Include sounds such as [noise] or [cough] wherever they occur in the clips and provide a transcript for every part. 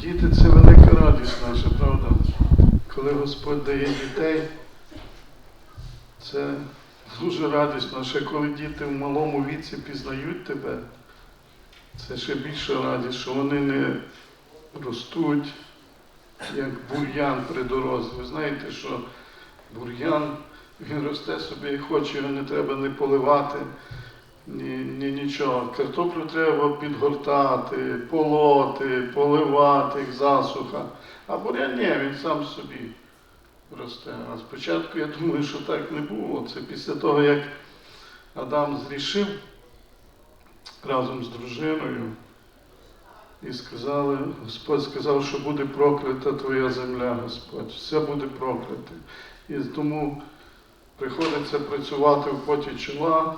Діти це велика радість наша, правда? Коли Господь дає дітей, це дуже радісно. Ще коли діти в малому віці пізнають тебе, це ще більша радість, що вони не ростуть, як бур'ян при дорозі. Ви знаєте, що бур'ян він росте собі і хоче, його не треба не поливати, ні, ні нічого. Картоплю треба підгортати, полоти, поливати, засуха. А бур'ян ні, він сам собі росте. А спочатку я думаю, що так не було. Це після того, як Адам зрішив разом з дружиною. І сказали, Господь сказав, що буде проклята твоя земля, Господь, все буде прокляте. І тому приходиться працювати в поті чола.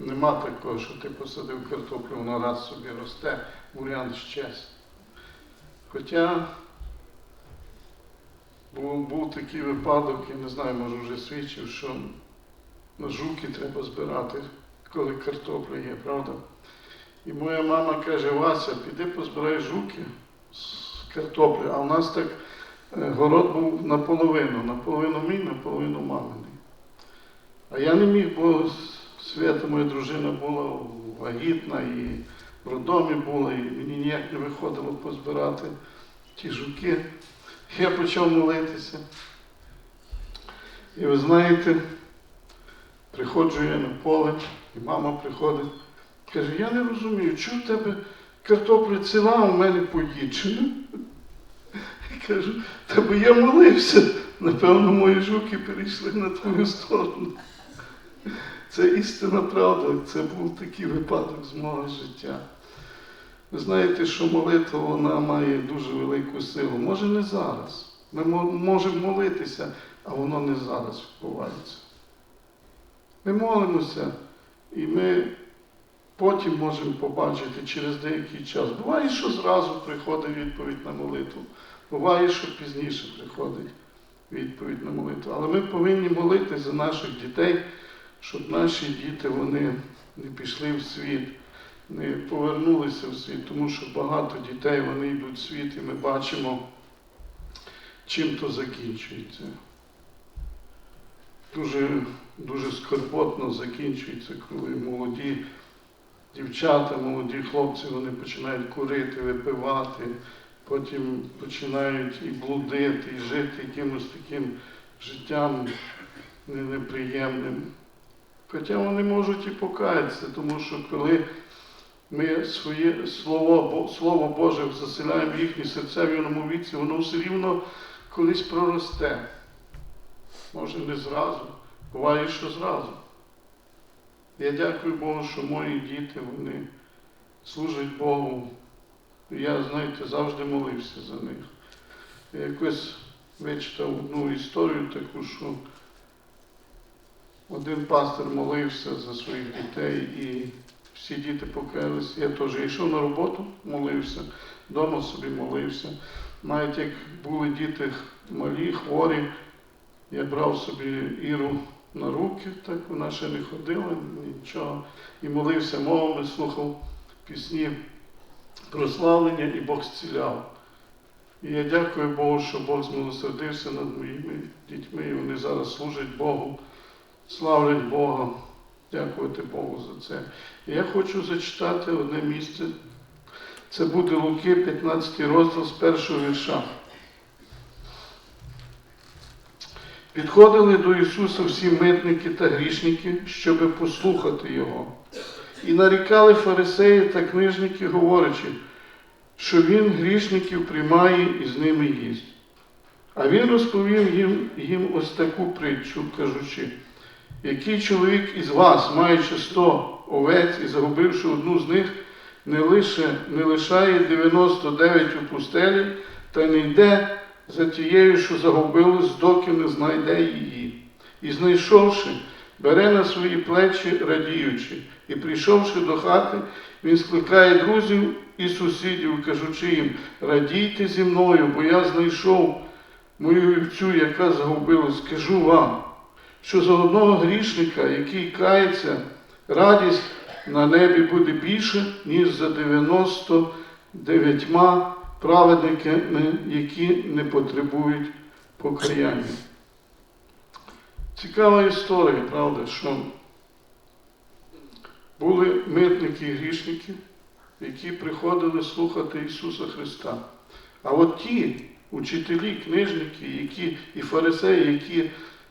Нема такого, що ти посадив картоплю, вона раз собі росте, бурян щез. Хоча був, був такий випадок, я не знаю, може вже свідчив, що на жуки треба збирати, коли картопля є, правда? І моя мама каже, Вася, піди позбирай жуки з картоплі. А в нас так е, город був наполовину, наполовину мій, наполовину маминий. А я не міг, бо Свята, моя дружина була вагітна і в роддомі була, і мені ніяк не виходило позбирати ті жуки. Я почав молитися. І ви знаєте, приходжу я на поле, і мама приходить. Каже, я не розумію, чому в тебе картопля ціла, а в мене поїджена? Я кажу, та бо я молився, напевно, мої жуки перейшли на твою сторону. Це істина правда, це був такий випадок з мого життя. Ви знаєте, що молитва вона має дуже велику силу. Може не зараз. Ми можемо молитися, а воно не зараз відбувається. Ми молимося, і ми потім можемо побачити через деякий час. Буває, що зразу приходить відповідь на молитву. Буває, що пізніше приходить відповідь на молитву. Але ми повинні молити за наших дітей, щоб наші діти вони не пішли в світ, не повернулися в світ, тому що багато дітей вони йдуть в світ, і ми бачимо, чим то закінчується. Дуже, дуже скорботно закінчується, коли молоді дівчата, молоді хлопці, вони починають курити, випивати, потім починають і блудити, і жити якимось таким життям неприємним. Хоча вони можуть і покаятися, тому що коли ми своє слово, Слово Боже заселяємо їхні серця в юному віці, воно все рівно колись проросте. Може не зразу, буває, що зразу. Я дякую Богу, що мої діти вони служать Богу. Я, знаєте, завжди молився за них. Я якось вичитав одну історію таку, що один пастор молився за своїх дітей і всі діти покаялися. Я теж йшов на роботу, молився, вдома собі молився. Навіть як були діти малі, хворі, я брав собі Іру на руки, так вона ще не ходила, нічого. І молився мовами, слухав пісні прославлення, і Бог зціляв. І я дякую Богу, що Бог змилосердився над моїми дітьми, і вони зараз служать Богу, славлять Бога. Дякувати Богу за це. Я хочу зачитати одне місце. Це буде Луки, 15 розділ з першого вірша. Підходили до Ісуса всі митники та грішники, щоби послухати Його. І нарікали фарисеї та книжники, говорячи, що Він грішників приймає і з ними їсть. А він розповів їм, їм ось таку притчу, кажучи, який чоловік із вас, маючи сто овець і загубивши одну з них, не, лише, не лишає 99 у пустелі та не йде за тією, що загубилась, доки не знайде її. І знайшовши, бере на свої плечі, радіючи, і прийшовши до хати, він скликає друзів і сусідів, кажучи їм, радійте зі мною, бо я знайшов мою вівцю, яка загубилась, скажу вам, що за одного грішника, який кається, радість на небі буде більше, ніж за 99 праведниками, які не потребують покаяння. Цікава історія, правда, що були митники і грішники, які приходили слухати Ісуса Христа. А от ті учителі, книжники, які, і фарисеї, які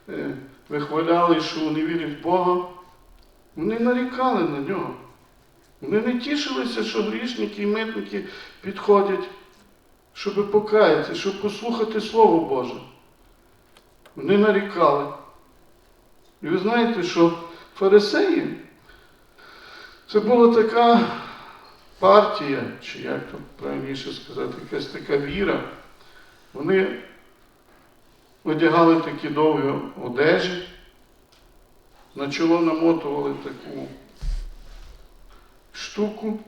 е, вихваляли, що вони вірять в Бога, вони нарікали на нього. Вони не тішилися, що грішники і митники підходять, щоб покаятися, щоб послухати Слово Боже. Вони нарікали. І ви знаєте, що фарисеї це була така партія, чи як то правильніше сказати, якась така віра. Вони одягали такі довгі одежі, на чоло намотували таку штуку,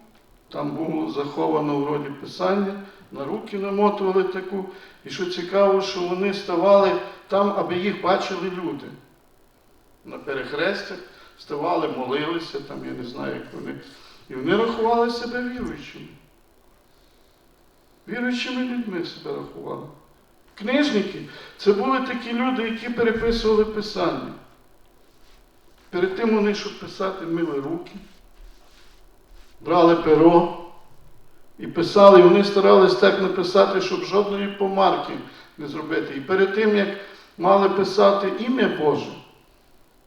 там було заховано вроді писання, на руки намотували таку. І що цікаво, що вони ставали там, аби їх бачили люди. На перехрестях ставали, молилися, там, я не знаю, як вони. І вони рахували себе віруючими. Віруючими людьми себе рахували. Книжники це були такі люди, які переписували писання. Перед тим вони, щоб писати, мили руки, брали перо і писали, і вони старались так написати, щоб жодної помарки не зробити. І перед тим, як мали писати ім'я Боже,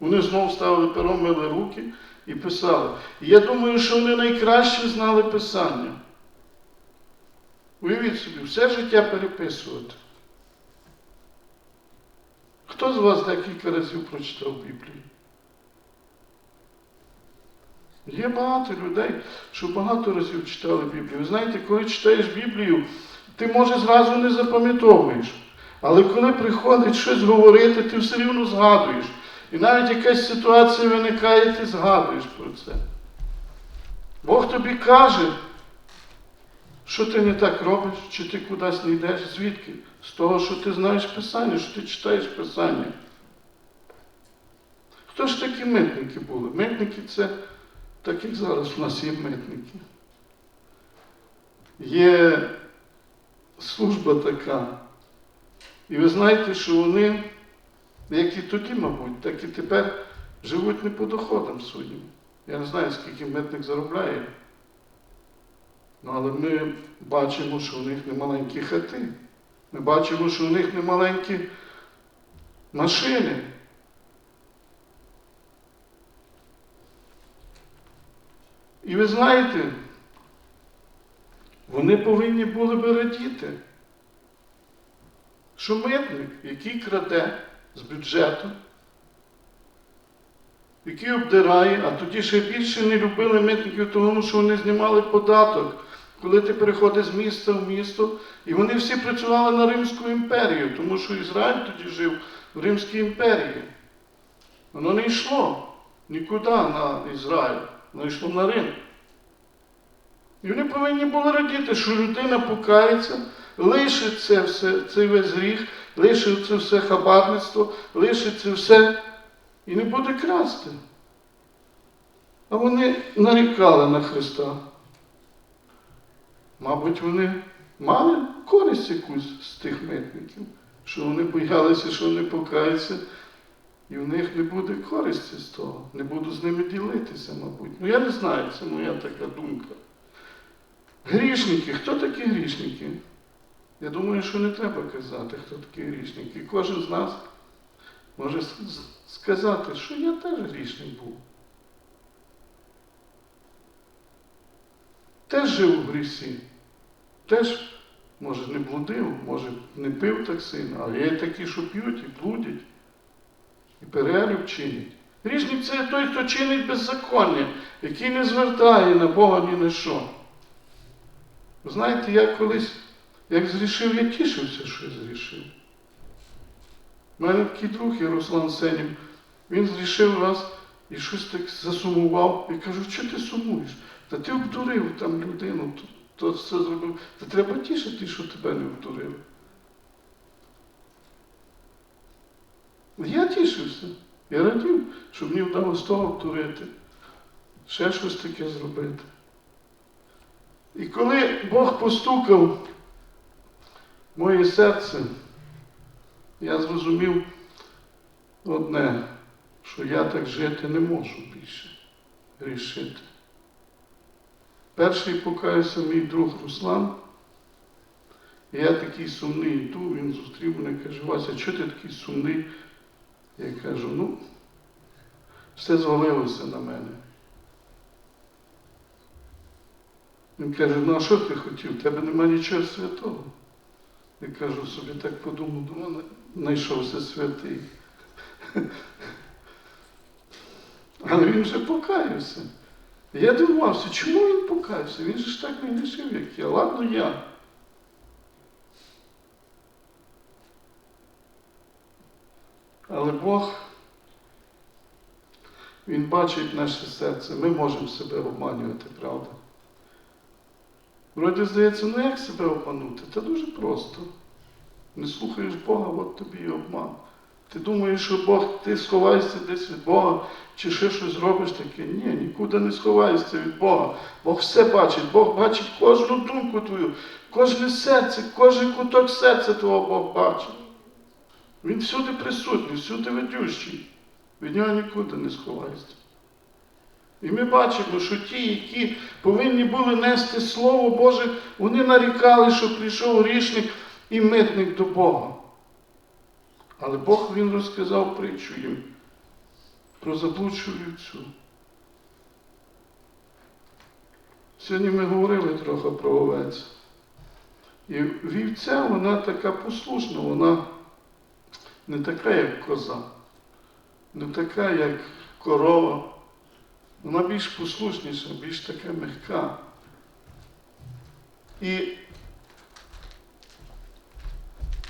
вони знову ставили перо, мили руки і писали. І я думаю, що вони найкраще знали писання. Уявіть собі, все життя переписувати. Хто з вас декілька разів прочитав Біблію? Є багато людей, що багато разів читали Біблію. Ви знаєте, коли читаєш Біблію, ти може зразу не запам'ятовуєш. Але коли приходить щось говорити, ти все рівно згадуєш. І навіть якась ситуація виникає, ти згадуєш про це. Бог тобі каже, що ти не так робиш, чи ти кудись не йдеш, звідки? З того, що ти знаєш Писання, що ти читаєш Писання. Хто ж такі митники були? Митники це так як зараз у нас є митники. Є служба така. І ви знаєте, що вони, як і тоді, мабуть, так і тепер живуть не по доходам своїм. Я не знаю, скільки митник заробляє. Ну, але ми бачимо, що у них не маленькі хати. Ми бачимо, що у них не маленькі машини. І ви знаєте, вони повинні були би радіти, що митник, який краде з бюджету, який обдирає, а тоді ще більше не любили митників, тому що вони знімали податок, коли ти переходиш з міста в місто, і вони всі працювали на Римську імперію, тому що Ізраїль тоді жив в Римській імперії. Воно не йшло нікуди на Ізраїль, воно йшло на Рим. І вони повинні були радіти, що людина покається, лишить це все, цей весь гріх, лишить це все хабарництво, лишить це все і не буде красти. А вони нарікали на Христа. Мабуть, вони мали користь якусь з тих митників, що вони боялися, що вони покаються, і в них не буде користі з того, не буду з ними ділитися, мабуть. Ну я не знаю, це моя така думка. Грішники, хто такі грішники? Я думаю, що не треба казати, хто такі грішники. Кожен з нас може сказати, що я теж грішник був. Теж жив у грісі. Теж, може, не блудив, може, не пив так сильно, але є такі, що п'ють і блудять, і перелюб чинять. Грішник це той, хто чинить беззаконня, який не звертає на Бога ні на що. Знаєте, я колись, як зрішив, я тішився, що я зрішив. У мене такий друг є Руслан Сенів, він зрішив раз і щось так засумував. Я кажу, що ти сумуєш? Та ти обдурив там людину, то, то все зробив. Та треба тішити, що тебе не обдурили. Я тішився. Я радів, що мені вдалося того обдурити, ще щось таке зробити. І коли Бог постукав моє серце, я зрозумів одне, що я так жити не можу більше грішити. Перший покаявся мій друг Руслан. Я такий сумний йду, він зустрів мене, каже, Вася, чого ти такий сумний? Я кажу, ну, все звалилося на мене. Він каже, ну а що ти хотів? У тебе немає нічого святого. Я кажу собі, так подумав, думаю, знайшовся святий. [laughs] Але він вже покаявся. Я дивувався, чому він покаявся? Він же ж так не грішив, як я. Ладно я. Але Бог, Він бачить наше серце. Ми можемо себе обманювати, правда? Вроді здається, ну як себе обманути? Та дуже просто. Не слухаєш Бога, от тобі і обман. Ти думаєш, що Бог, ти сховаєшся десь від Бога, чи ще щось робиш таке. Ні, нікуди не сховаєшся від Бога. Бог все бачить, Бог бачить кожну думку твою, кожне серце, кожен куток серця твого Бог бачить. Він всюди присутній, всюди ведющий. Від нього нікуди не сховаєшся. І ми бачимо, що ті, які повинні були нести Слово Боже, вони нарікали, що прийшов грішник і митник до Бога. Але Бог він розказав притчу їм про заблудшу вівцю. Сьогодні ми говорили трохи про овець. І вівця, вона така послушна, вона не така, як коза, не така, як корова. Вона більш послушніша, більш така м'яка. І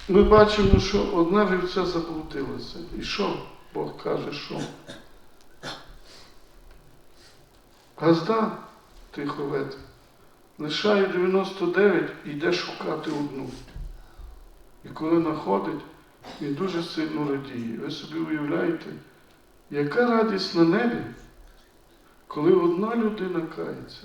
ми бачимо, що одна вівця заблудилася. І що? Бог каже, що? Газда тих овець лишає 99 і йде шукати одну. І коли знаходить, він дуже сильно радіє. Ви собі уявляєте, яка радість на небі, коли одна людина кається.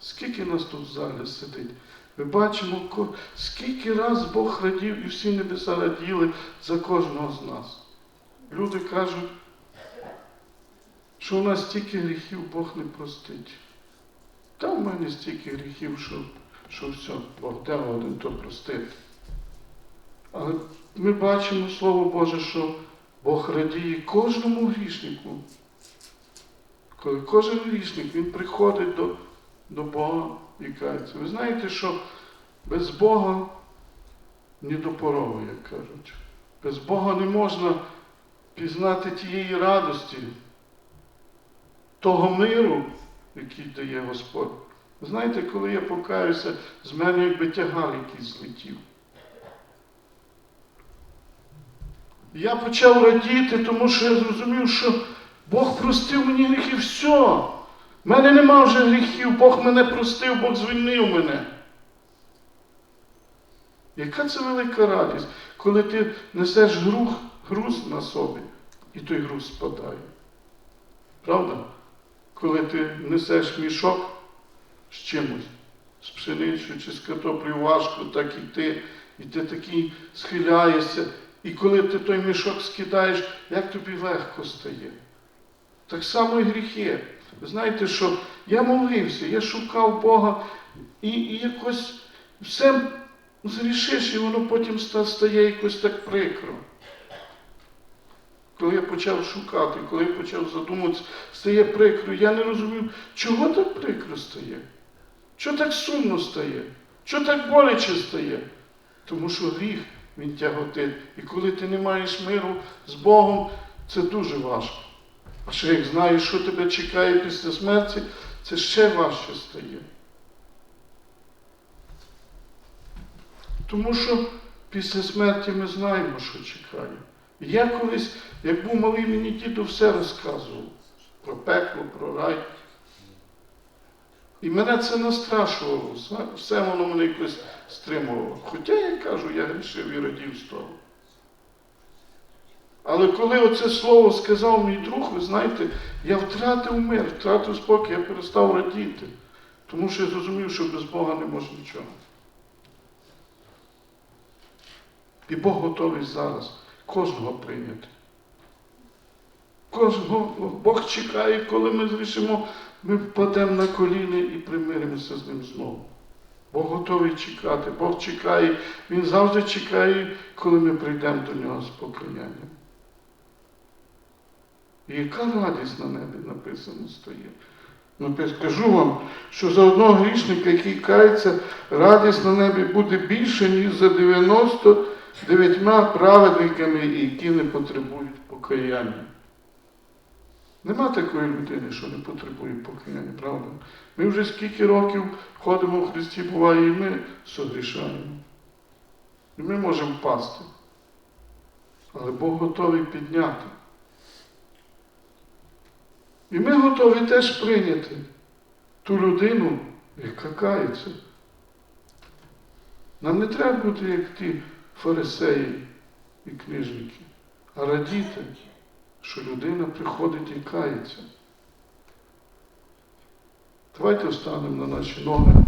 Скільки нас тут в залі сидить? Ми бачимо, скільки раз Бог радів і всі небеса раділи за кожного з нас. Люди кажуть, що у нас стільки гріхів Бог не простить. Та в мене стільки гріхів, що, що все, Бог де один то простити. Але ми бачимо Слово Боже, що Бог радіє кожному грішнику. Коли кожен грішник він приходить до, до Бога і кається. Ви знаєте, що без Бога ні до порови, як кажуть. Без Бога не можна пізнати тієї радості, того миру, який дає Господь. Ви знаєте, коли я покаюся, з мене якби тягар якийсь злетів. Я почав радіти, тому що я зрозумів, що Бог простив мені гріхи. Все. В мене нема вже гріхів, Бог мене простив, Бог звільнив мене. Яка це велика радість, коли ти несеш груз, груз на собі, і той груз спадає. Правда? Коли ти несеш мішок з чимось, з пшеницею чи з картоплею важко, так і ти, і ти такий схиляєшся. І коли ти той мішок скидаєш, як тобі легко стає. Так само і гріхи. Ви знаєте, що я молився, я шукав Бога і, і якось все зрішиш, і воно потім стає якось так прикро. Коли я почав шукати, коли я почав задумуватися, стає прикро. Я не розумів, чого так прикро стає? Чого так сумно стає? Чого так боляче стає? Тому що гріх він тяготить. І коли ти не маєш миру з Богом, це дуже важко. А ще як знаєш, що тебе чекає після смерті, це ще важче стає. Тому що після смерті ми знаємо, що чекає. Я колись, як був малий, мені діду все розказував про пекло, про рай. І мене це настрашувало, все воно мене якось стримувало. Хоча я кажу, я грішив і радів з того. Але коли оце слово сказав мій друг, ви знаєте, я втратив мир, втратив спокій, я перестав радіти. Тому що я зрозумів, що без Бога не може нічого. І Бог готовий зараз кожного прийняти. Кожного Бог чекає, коли ми зрішимо, ми впадемо на коліни і примиримося з ним знову. Бог готовий чекати, Бог чекає, Він завжди чекає, коли ми прийдемо до нього з покаянням. І яка радість на небі написано стоїть? Ну, я скажу вам, що за одного грішника, який кається, радість на небі буде більше, ніж за 99 праведниками, які не потребують покаяння. Нема такої людини, що не потребує покаяння, правда? Ми вже скільки років ходимо в Христі, буває, і ми согрішаємо. І ми можемо впасти. Але Бог готовий підняти. І ми готові теж прийняти ту людину, яка кається. Нам не треба бути як ті фарисеї і книжники, а радіти, що людина приходить і кається. Давайте встанемо на наші ноги.